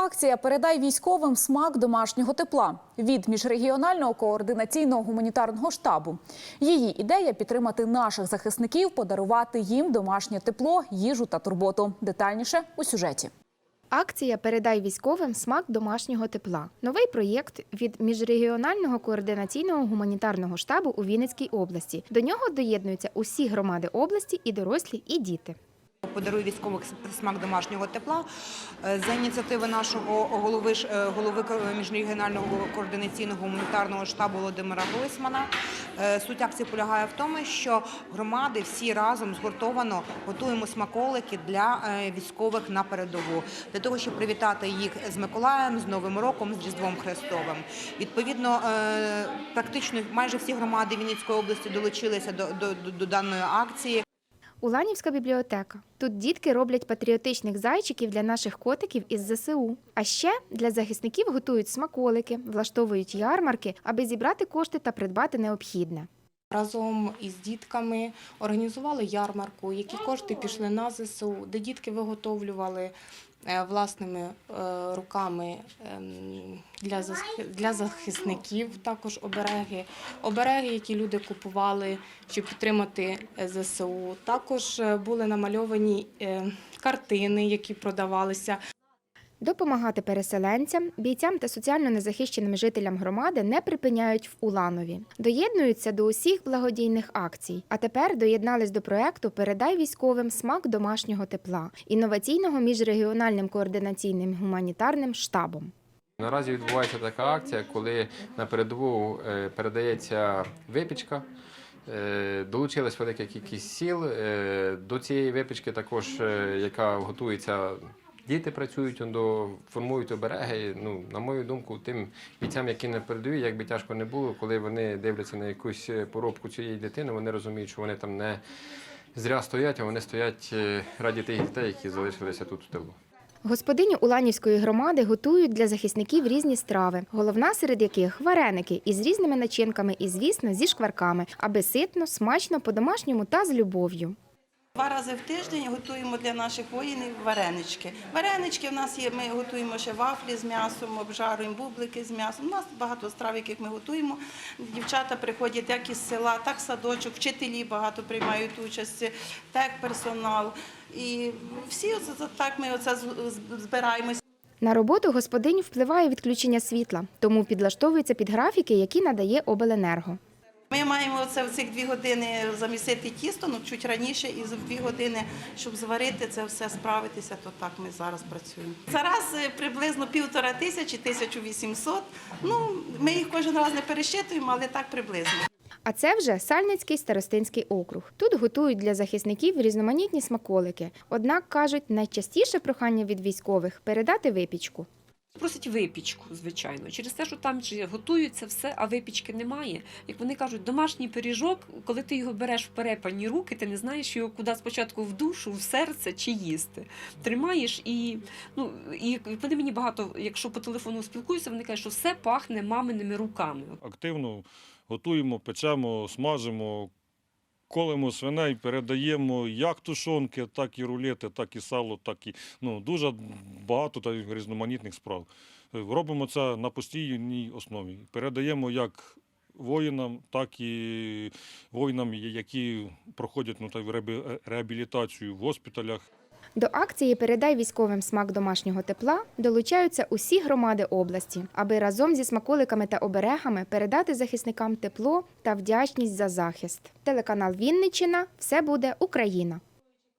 Акція Передай військовим смак домашнього тепла від міжрегіонального координаційного гуманітарного штабу. Її ідея підтримати наших захисників, подарувати їм домашнє тепло, їжу та турботу. Детальніше у сюжеті. Акція Передай військовим смак домашнього тепла. Новий проєкт від міжрегіонального координаційного гуманітарного штабу у Вінницькій області. До нього доєднуються усі громади області, і дорослі, і діти. Подаруй військових смак домашнього тепла Е, за ініціативи нашого голови е, голови міжрегіонального координаційного гуманітарного штабу Володимира Гойсмана. Е, Суть акції полягає в тому, що громади всі разом згуртовано готуємо смаколики для військових на передову для того, щоб привітати їх з Миколаєм, з Новим роком, з Різдвом Христовим. Відповідно, практично майже всі громади Вінницької області долучилися до, до, до, до даної акції. Уланівська бібліотека. Тут дітки роблять патріотичних зайчиків для наших котиків із ЗСУ. А ще для захисників готують смаколики, влаштовують ярмарки, аби зібрати кошти та придбати необхідне. Разом із дітками організували ярмарку, які кошти пішли на ЗСУ, де дітки виготовлювали е, власними е, руками ем, для зах- захисників також обереги, обереги, які люди купували, щоб підтримати е, ЗСУ. Також були намальовані картини, які продавалися. Допомагати переселенцям, бійцям та соціально незахищеним жителям громади не припиняють в Уланові. Доєднуються до усіх благодійних акцій. А тепер доєднались до проекту Передай військовим смак домашнього тепла інноваційного міжрегіональним координаційним гуманітарним штабом. Наразі відбувається така акція, коли на передову е, передається випічка. Е, Долучилась велика кількість сіл. Е, До цієї випічки також, яка готується, діти працюють, формують обереги. Ну, на мою думку, тим бійцям, які на передовій, як би тяжко не було, коли вони дивляться на якусь е, поробку цієї дитини, вони розуміють, що вони там не зря стоять, а вони стоять е, раді тих дітей, які залишилися тут в тилу. Господині Уланівської громади готують для захисників різні страви, головна серед яких вареники із різними начинками і, звісно, зі шкварками, аби ситно, смачно, по-домашньому та з любов'ю. Два рази в тиждень готуємо для наших воїнів варенички. Варенички в нас є, ми готуємо ще вафлі з м'ясом, обжаруємо бублики з м'ясом. У нас багато страв, яких ми готуємо. Дівчата приходять як із села, так садочок, вчителі багато приймають участь, так персонал. І всі так ми оце з- з- збираємось. На роботу господинь впливає відключення світла, тому підлаштовуються під графіки, які надає обленерго. Ми маємо це в цих дві години замісити тісто, ну чуть раніше, і за дві години, щоб зварити це все, справитися, то так ми зараз працюємо. Зараз е, приблизно півтора тисячі, 1800. Ну, ми їх кожен раз не пересчитуємо, але так приблизно. А це вже Сальницький старостинський округ. Тут готують для захисників різноманітні смаколики. Однак кажуть, найчастіше прохання від військових передати випічку. Просять випічку, звичайно, через те, що там готується все, а випічки немає. Як вони кажуть, домашній пиріжок, коли ти його береш в перепані руки, ти не знаєш його куди спочатку в душу, в серце чи їсти. Тримаєш і ну і вони мені багато, якщо по телефону спілкуюся, вони кажуть, що все пахне маминими руками. активно готуємо, печемо, смажимо, колемо свиней, передаємо як тушонки, так і рулети, так і сало, так і ну, дуже багато та різноманітних справ. Робимо це на постійній основі. Передаємо як воїнам, так і воїнам, які проходять ну, та, реабілітацію в госпіталях. До акції Передай військовим смак домашнього тепла долучаються усі громади області, аби разом зі смаколиками та оберегами передати захисникам тепло та вдячність за захист. Телеканал Вінниччина все буде Україна.